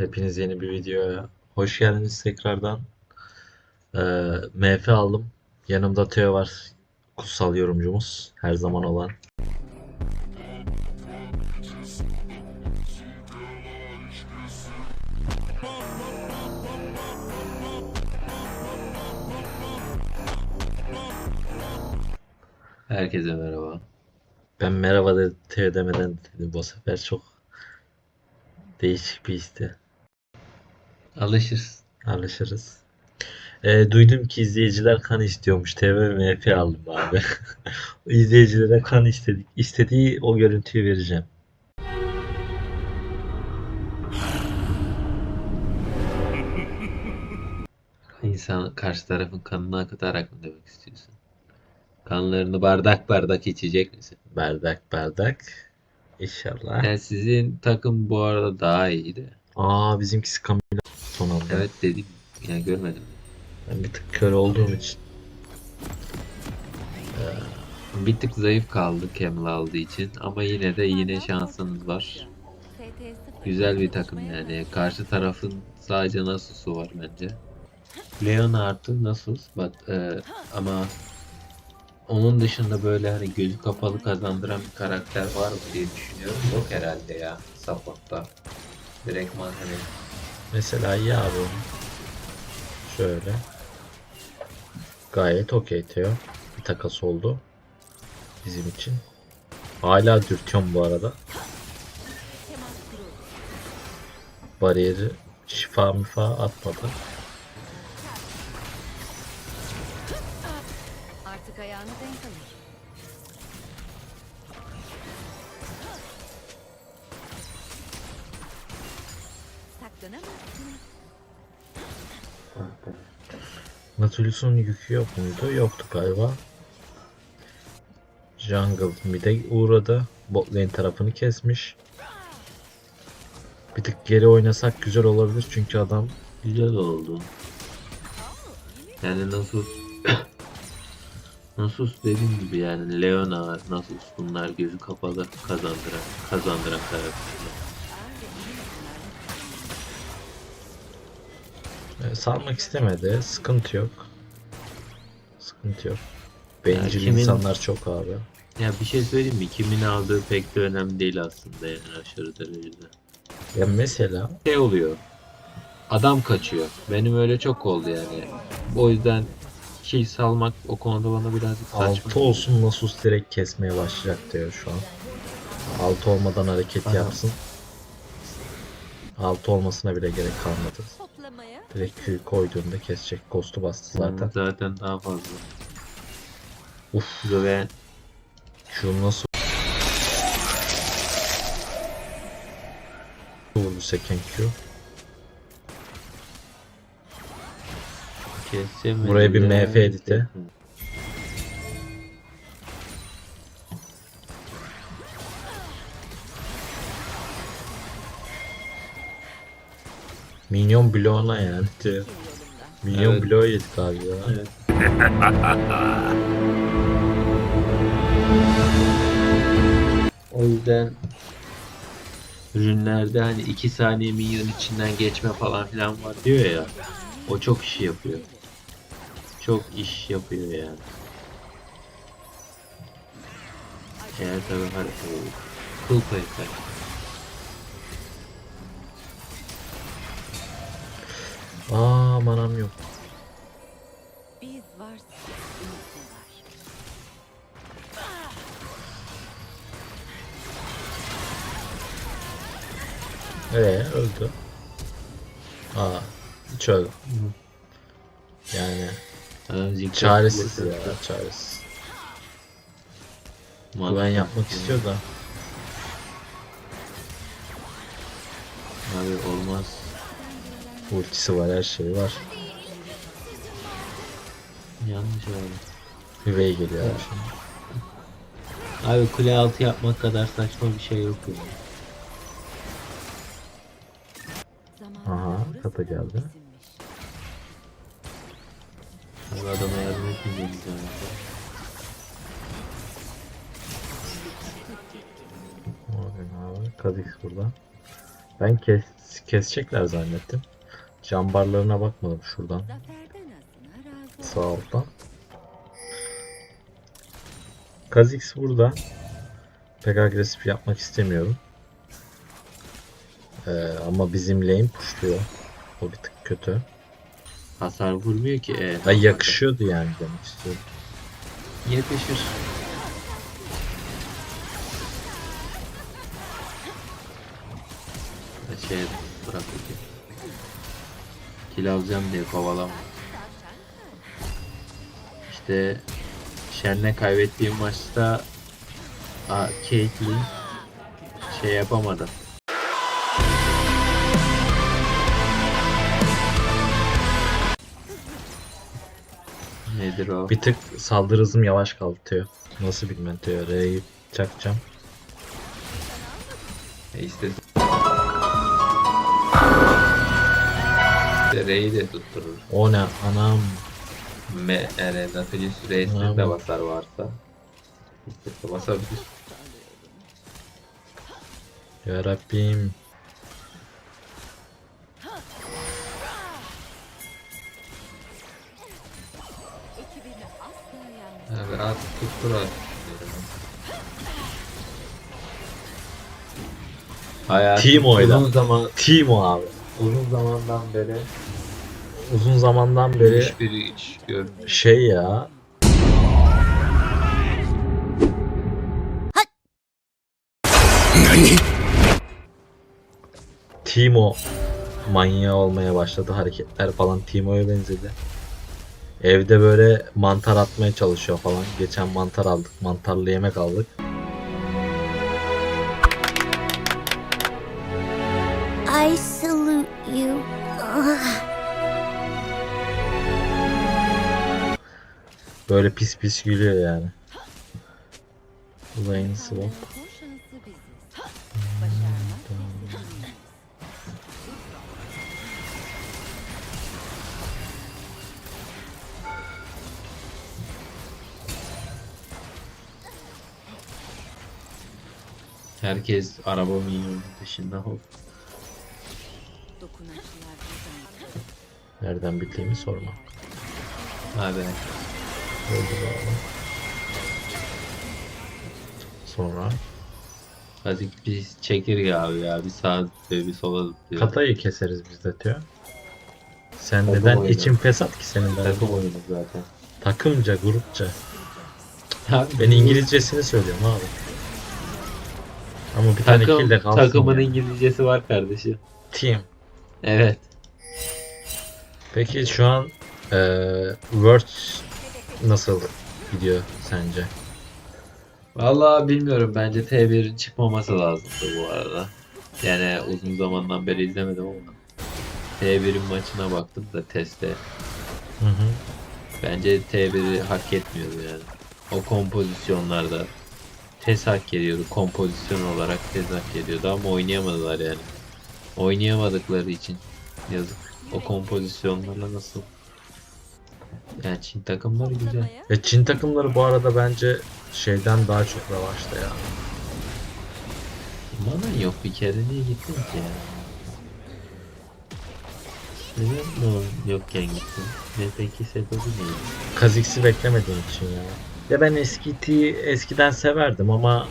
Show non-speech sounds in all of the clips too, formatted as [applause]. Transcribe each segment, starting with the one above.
Hepiniz yeni bir videoya hoş geldiniz tekrardan. Ee, MF aldım. Yanımda Teo var, kutsal yorumcumuz, her zaman olan. Herkese merhaba. Ben merhaba dedi, Teo demeden dedi bu sefer çok değişik bir histi. Alışırız. Alışırız. Ee, duydum ki izleyiciler kan istiyormuş. TV MF aldım abi. [laughs] İzleyicilere kan istedik. İstediği o görüntüyü vereceğim. [laughs] İnsan karşı tarafın kanını akıtarak mı demek istiyorsun? Kanlarını bardak bardak içecek misin? Bardak bardak. İnşallah. Yani sizin takım bu arada daha iyiydi. Aa bizimkisi Camila son anda. Evet dedim. Yani görmedim. Ben bir tık kör olduğum için. Bir tık zayıf kaldı Camel aldığı için ama yine de yine şansınız var. Güzel bir takım yani. Karşı tarafın sadece Nasus'u var bence. Leon artı Nasus bak e, ama onun dışında böyle hani gözü kapalı kazandıran bir karakter var mı diye düşünüyorum. Yok herhalde ya support'ta. Direktman hani Mesela ya bu. Şöyle. Gayet okey Teo. Bir takas oldu. Bizim için. Hala dürtüyorum bu arada. Bariyeri şifa mifa atmadı. Nautilus'un yükü yok muydu? Yoktu galiba. Jungle mid'e uğradı. Bot lane tarafını kesmiş. Bir tık geri oynasak güzel olabilir çünkü adam güzel oldu. Yani Nasus [coughs] Nasus dediğim gibi yani Leona, Nasus bunlar gözü kapalı kazandıran kazandıran karakterler. e, salmak istemedi. Sıkıntı yok. Sıkıntı yok. Bencil kimin- insanlar çok abi. Ya bir şey söyleyeyim mi? Kimin aldığı pek de önemli değil aslında yani aşırı derecede. Ya mesela Şey oluyor. Adam kaçıyor. Benim öyle çok oldu yani. O yüzden şey salmak o konuda bana birazcık saçma. 6 olsun Nasus direkt kesmeye başlayacak diyor şu an. 6 olmadan hareket Aha. yapsın. 6 olmasına bile gerek kalmadı. Direkt Q koyduğunda kesecek. Ghost'u bastı zaten. Zaten. Zaten daha fazla. Uf Ve şu nasıl vurdu seken Q. kesemedi. Buraya bir MF editi. Minyon bloğuna yani. Minyon Evet. bloğu yedik abi ya. Evet. [laughs] O yüzden ürünlerde hani 2 saniye minyon içinden geçme falan filan var diyor ya. O çok iş yapıyor. Çok iş yapıyor yani. Eğer tabii hani o kıl payı Aa manam yok. biz var. Ee öldü. Aa hiç öldü. Yani Azıcık çaresiz ya çaresiz. Güven yapmak istiyor da. Abi olmaz. Ultisi var her şeyi var. Yanlış oldu. Hüvey geliyor abi şimdi. Abi kule altı yapmak kadar saçma bir şey yok ya. Aha, kata geldi. Abi adama yardım. Morgan abi. Kha'Zix burada. Ben kes, kesecekler zannettim. Cambarlarına bakmadım şuradan. Sağ alttan. Kha'Zix burada. Pek agresif yapmak istemiyorum. Ee, ama bizim lane pushluyor. O bir tık kötü. Hasar vurmuyor ki. E, Ay yakışıyordu yani demek istiyorum. Yakışır. Şey Kill alacağım diye kovalama. İşte Shen'le kaybettiğim maçta Aa, Caitlyn şey yapamadı. Nedir o? Bir tık saldırı hızım yavaş kaldı Teo. Nasıl bilmem Teo. R'yi çakacağım. E işte R'yi de tutturur. O ne anam. Me yani Nautilus R'sine de basar varsa. İstese basabilir. Ya Rabbim. Ekibini asla yalnız Abi rahat tuttur. Hayatım Timo'yla. uzun zaman Timo abi. Uzun zamandan beri Uzun zamandan beri hiçbir iş görmüş. şey ya. Timo manyağı olmaya başladı. Hareketler falan Timo'ya benzedi. Evde böyle mantar atmaya çalışıyor falan. Geçen mantar aldık. Mantarlı yemek aldık. Böyle pis pis gülüyor yani. Ulan swap. Herkes araba minyonu dışında hop. Dokunaçlar bir zaman. Nereden bildiğimi sorma. Hadi. Oldu galiba. Sonra Hadi biz çekirge abi ya. Bir sağa zıplıyor bir sola zıplıyor. Katayı keseriz biz de Teo. Sen Takım neden oyunu. için fesat ki senin ben? Takım oyunu zaten. Takımca, grupça. Abi, Ben İngilizcesini söylüyorum abi. Ama bir tane Takım, kill de kalsın takımın yani. İngilizcesi var kardeşim. Team. Evet. Peki şu an eee Words nasıl gidiyor sence? Vallahi bilmiyorum. Bence T1'in çıkmaması lazımdı bu arada. Yani uzun zamandan beri izlemedim ama. T1'in maçına baktım da testte. Hı hı. Bence T1'i hak etmiyordu yani. O kompozisyonlarda tez hak ediyordu. Kompozisyon olarak tez hak ediyordu ama oynayamadılar yani. Oynayamadıkları için yazık. O kompozisyonlarla nasıl? Yani Çin takımları güzel. Ya Çin takımları bu arada bence şeyden daha çok revaçta ya. Bana yok bir kere niye gittin ki ya? Neden o yokken gittin? Ne peki sebebi neydi? Kazix'i beklemediğim için ya. Ya ben eski T eskiden severdim ama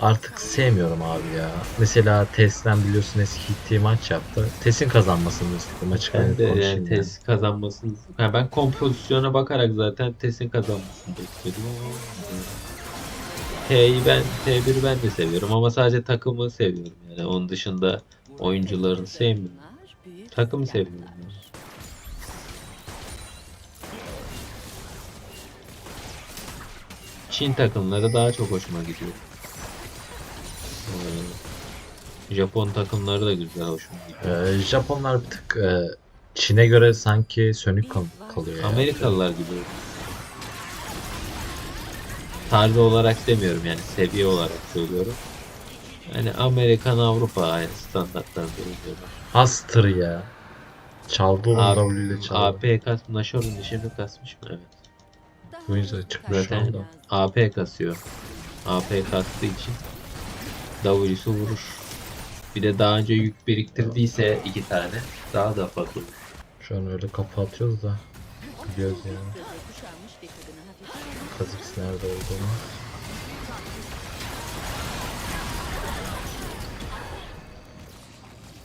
artık sevmiyorum abi ya. Mesela Tes'ten biliyorsun eski T maç yaptı. Tes'in kazanmasını istedim açık Ben de yani yani. TES kazanmasını... Ha, ben kompozisyona bakarak zaten TES'in kazanmasını bekledim. T'yi ben, T1'i ben de seviyorum ama sadece takımı seviyorum yani. Onun dışında oyuncularını sevmiyorum. Takımı seviyorum. yani. Çin takımları daha çok hoşuma gidiyor. Japon takımları da güzel hoşuma gidiyor. Ee, Japonlar bir tık e, Çin'e göre sanki sönük kal- kalıyor ya. Amerikalılar gibi. Tarzı olarak demiyorum yani seviye olarak söylüyorum. Yani Amerikan Avrupa aynı standartlarda oynuyorlar. Hastır ya. Çaldı onu Abi, W ile çaldı. AP kas, Nashor'un dişini kasmış mı? Evet. Bu yüzden çıkmış şu kalmak anda. lazım. AP kasıyor. AP kastığı için W'su vurur. Bir de daha önce yük biriktirdiyse iki tane daha da fazla. Şu an öyle kafa atıyoruz da. Biliyoruz yani. Kazix nerede olduğunu.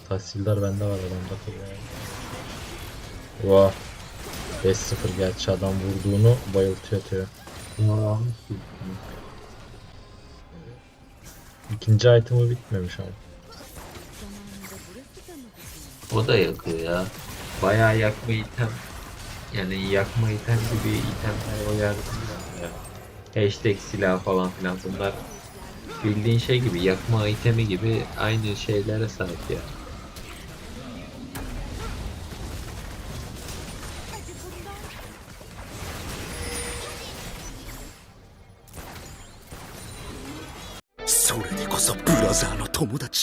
Tahsildar bende var adamda kalıyor. Vah. 5-0 gerçi adam vurduğunu bayıltıyor atıyor. İkinci item'ı bitmemiş ama. O da yakıyor ya. Bayağı yakma item. Yani yakma item gibi itemler o yardımcı ya. Hashtag silah falan filan bunlar bildiğin şey gibi yakma itemi gibi aynı şeylere sahip ya.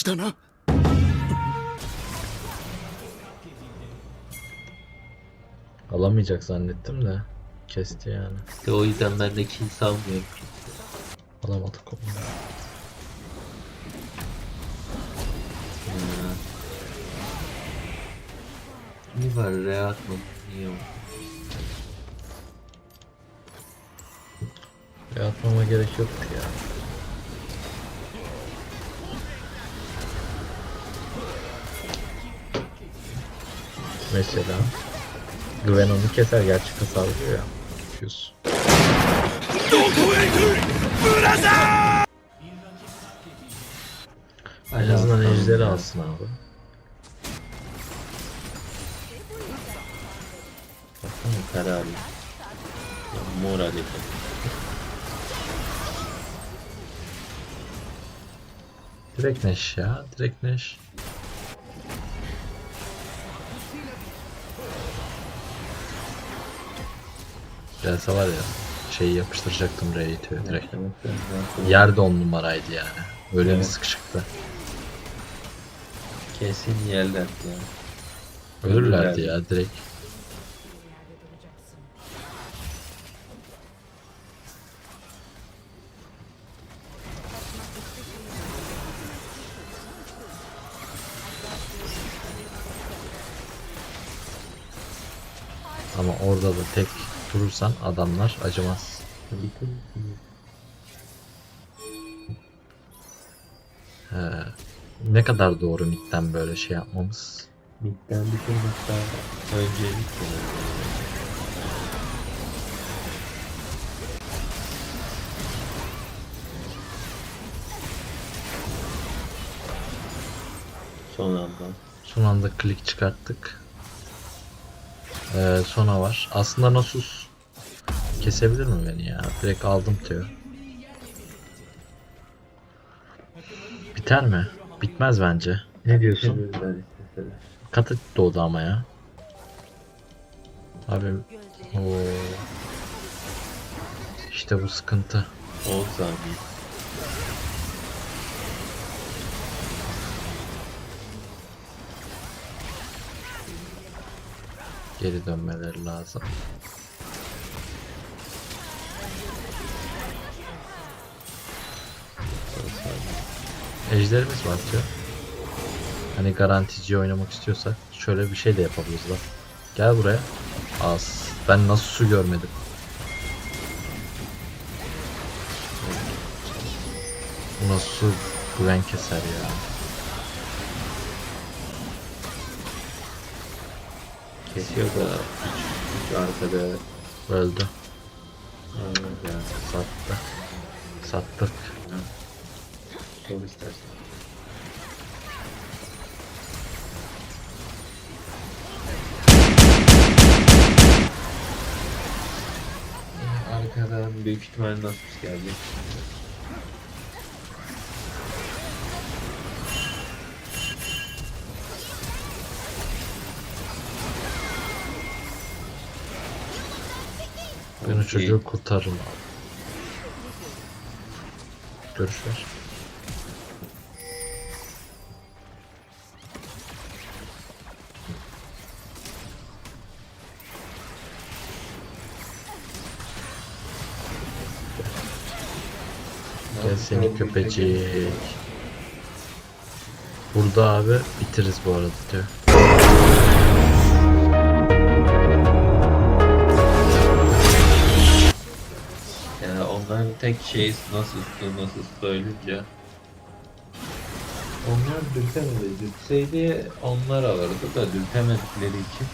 Hadi Alamayacak zannettim de. Kesti yani. İşte o yüzden ben de kill salmıyorum. Alamadık. Ha. Ne var rahat mı? Niye atmama gerek yoktu ya. Mesela Gwen onu keser gerçek hasar vuruyor ya. Fuse. En azından ejderi alsın abi. Baksana kararlı. Mor Ali. Direkt Neş ya. Direkt Neş. Gelse var ya şeyi yapıştıracaktım Raid'i direkt. Yerde on numaraydı yani. Öyle bir Evet. sıkışıktı. Kesin yerler ya. Ölürlerdi ya direkt. Ama orada da tek durursan adamlar acımaz. He. Ne kadar doğru midden böyle şey yapmamız? Midden bitirmek daha öncelik Son anda. Son anda klik çıkarttık. Ee, sona var. Aslında Nasus kesebilir mi beni ya? Direkt aldım diyor. Biter mi? Bitmez bence. Ne diyorsun? Katı doğdu ama ya. Abi o işte bu sıkıntı. 10 saniye. Geri dönmeleri lazım. Ejderimiz var diyor. Hani garantici oynamak istiyorsak şöyle bir şey de yapabiliriz lan. Gel buraya. Az. Ben nasıl su görmedim. Bu nasıl güven keser ya. Kesiyor da hiç arkada Öldü. Aynen ya. Sattı. Sattık. Sor istersen. Arkadan büyük ihtimal Nasus geldi. Çocuğu kurtarırım abi. Görüşler. Gel seni köpecik. Vur turda abi bitiririz bu arada diyor. Tek şeyi nasıl nasıl söyleyince onlar dürtemedi. Dürtseydi onlar alırdı da dürtemedikleri için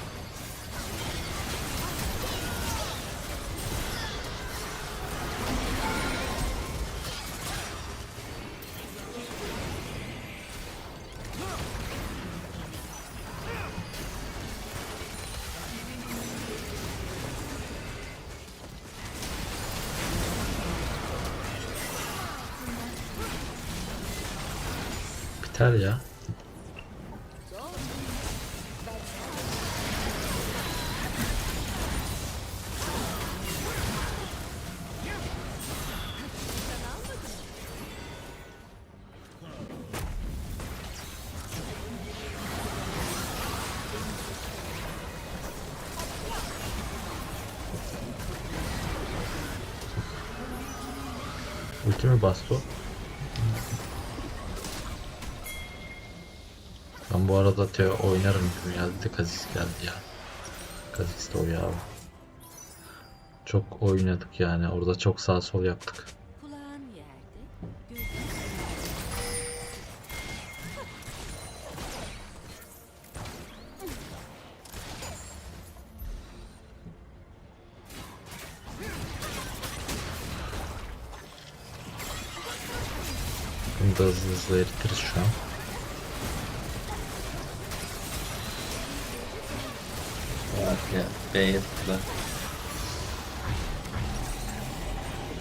Biter ya. Ultimi bastı o. Bu arada Teo oynarım geldi. Kazix geldi ya. Kazix de o ya. Çok oynadık yani. Orada çok sağ sol yaptık. Bunu da hızlı hızlı eritiriz şu an. Ya B'ye tıkla.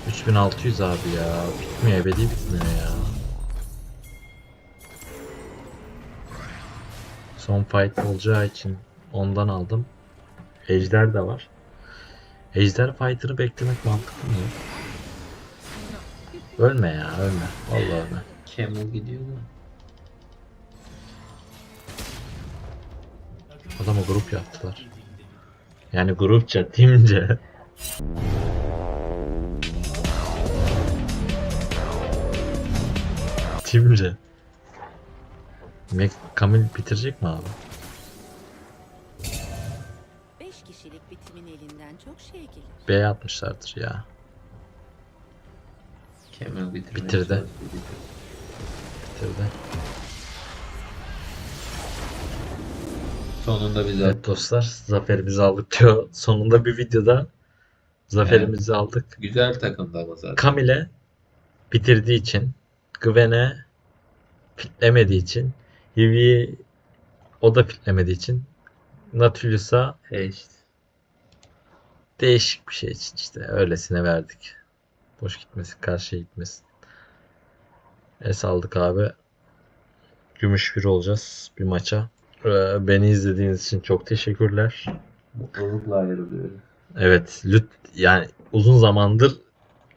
3600 abi ya. Bitmiyor ebedi bitmiyor ya. Son fight olacağı için ondan aldım. Ejder de var. Ejder fighter'ı beklemek mantıklı mı? Ölme ya ölme. Vallahi ölme. Camel gidiyor da. Adama grup yaptılar. Yani grupça, timce. timce. Mac Kamil bitirecek mi abi? beş kişilik bir timin elinden çok şey gelir. B atmışlardır ya. Camel bitirmek Bitirdi. zor. Bitirdi. Sonunda biz Evet dostlar zaferimizi aldık diyor. Sonunda bir videoda zaferimizi aldık. Güzel takımdı ama zaten. Kamil'e bitirdiği için, Gwen'e fitlemediği için, Hivi'yi o da fitlemediği için, Nautilus'a He işte. değişik bir şey için işte öylesine verdik. Boş gitmesin, karşıya gitmesin. Es aldık abi. Gümüş bir olacağız bir maça. Ee, Beni izlediğiniz için çok teşekkürler. Mutlulukla ayrılıyoruz. Evet, lüt yani uzun zamandır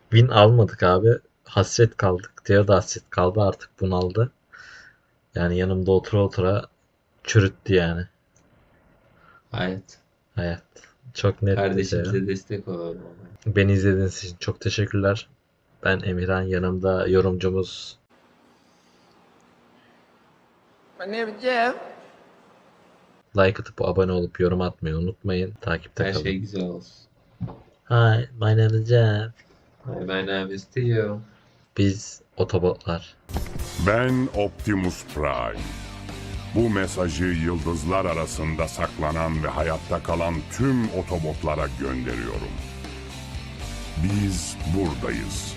win almadık abi. Hasret kaldık. Teo da hasret kaldı artık bunaldı. Yani yanımda otura otura çürüttü yani Hayat. hayat. Çok net bir şey. Kardeşimize destek olalım. Beni izlediğiniz için çok teşekkürler. Ben Emirhan, yanımda yorumcumuz My name is Jeff. Like atıp abone olup yorum atmayı unutmayın. Takipte Her kalın. şey güzel olsun. Hi, my name is Jeff. Hi, my name is Theo. Biz Otobotlar. Ben Optimus Prime. Bu mesajı yıldızlar arasında saklanan ve hayatta kalan tüm otobotlara gönderiyorum. Biz buradayız.